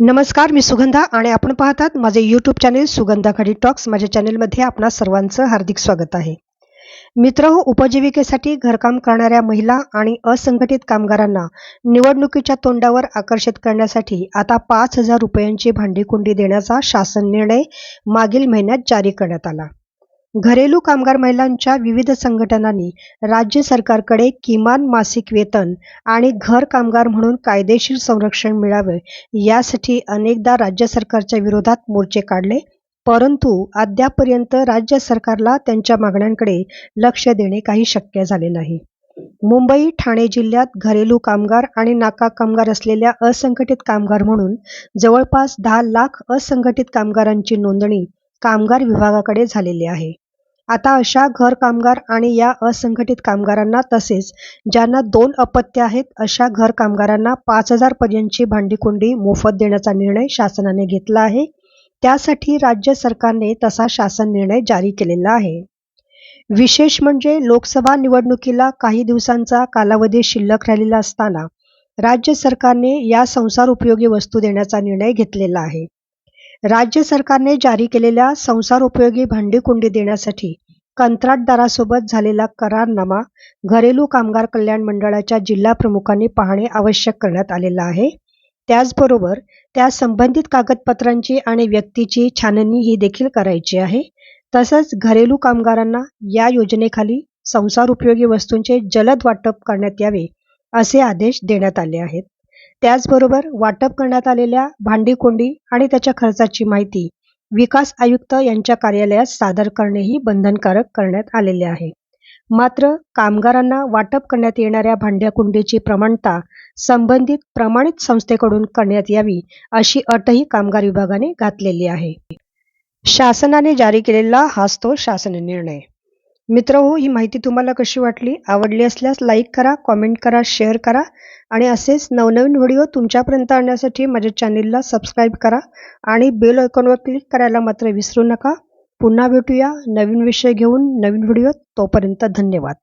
नमस्कार मी सुगंधा आणि आपण पाहतात माझे यूट्यूब चॅनेल सुगंधा खडी टॉक्स माझ्या चॅनेलमध्ये आपणा सर्वांचं हार्दिक स्वागत आहे. मित्र हो, उपजीविकेसाठी घरकाम करणाऱ्या महिला आणि असंघटित कामगारांना निवडणुकीच्या तोंडावर आकर्षित करण्यासाठी आता पाच हजार रुपयांची भांडीकुंडी देण्याचा शासन निर्णय मागील महिन्यात जारी करण्यात आला. घरेलू कामगार महिलांच्या विविध संघटनांनी राज्य सरकारकडे किमान मासिक वेतन आणि घर कामगार म्हणून कायदेशीर संरक्षण मिळावे यासाठी अनेकदा राज्य सरकारच्या विरोधात मोर्चे काढले परंतु अद्यापर्यंत राज्य सरकारला त्यांच्या मागण्यांकडे लक्ष देणे काही शक्य झाले नाही. मुंबई ठाणे जिल्ह्यात घरेलू कामगार आणि नाका कामगार असलेल्या असंघटित कामगार म्हणून जवळपास दहा लाख असंघटित कामगारांची नोंदणी कामगार विभागाकडे झालेली आहे. आता अशा घर कामगार आणि या असंघटित कामगारांना तसेच ज्यांना दोन अपत्य आहेत अशा घर कामगारांना पाच हजार पर्यंतची भांडीकुंडी मोफत देण्याचा निर्णय शासनाने घेतला आहे. त्यासाठी राज्य सरकारने तसा शासन निर्णय जारी केलेला आहे. विशेष म्हणजे लोकसभा निवडणुकीला काही दिवसांचा कालावधी शिल्लक राहिलेला असताना राज्य सरकारने या संसार उपयोगी वस्तू देण्याचा निर्णय घेतलेला आहे. राज्य सरकारने जारी केलेल्या संसार उपयोगी भांडीकुंडी देण्यासाठी कंत्राटदारासोबत झालेला करारनामा घरेलू कामगार कल्याण मंडळाच्या जिल्हा प्रमुखांनी पाहणे आवश्यक करण्यात आलेलं आहे. त्याचबरोबर त्या संबंधित कागदपत्रांची आणि व्यक्तीची छाननी ही देखील करायची आहे. तसंच घरेलू कामगारांना या योजनेखाली संसार उपयोगी वस्तूंचे जलद वाटप करण्यात यावे असे आदेश देण्यात आले आहेत. त्याचबरोबर वाटप करण्यात आलेल्या भांडीकोंडी आणि त्याच्या खर्चाची माहिती विकास आयुक्त यांच्या कार्यालयात सादर करणेही बंधनकारक करण्यात आलेले आहे. मात्र कामगारांना वाटप करण्यात येणाऱ्या भांड्याकुंडीची प्रमाणता संबंधित प्रमाणित संस्थेकडून करण्यात यावी अशी अटही कामगार विभागाने घातलेली आहे. शासनाने जारी केलेला हाच तो शासन निर्णय मित्र हो ही माहिती तुम्हाला कशी वाटली? आवडली असल्यास लाईक करा कॉमेंट करा शेअर करा आणि असेच नवनवीन व्हिडिओ तुमच्यापर्यंत आणण्यासाठी माझ्या चॅनेलला सबस्क्राईब करा आणि बेल आयकॉनवर क्लिक करायला मात्र विसरू नका. पुन्हा भेटूया नवीन विषय घेऊन नवीन व्हिडिओ तोपर्यंत धन्यवाद.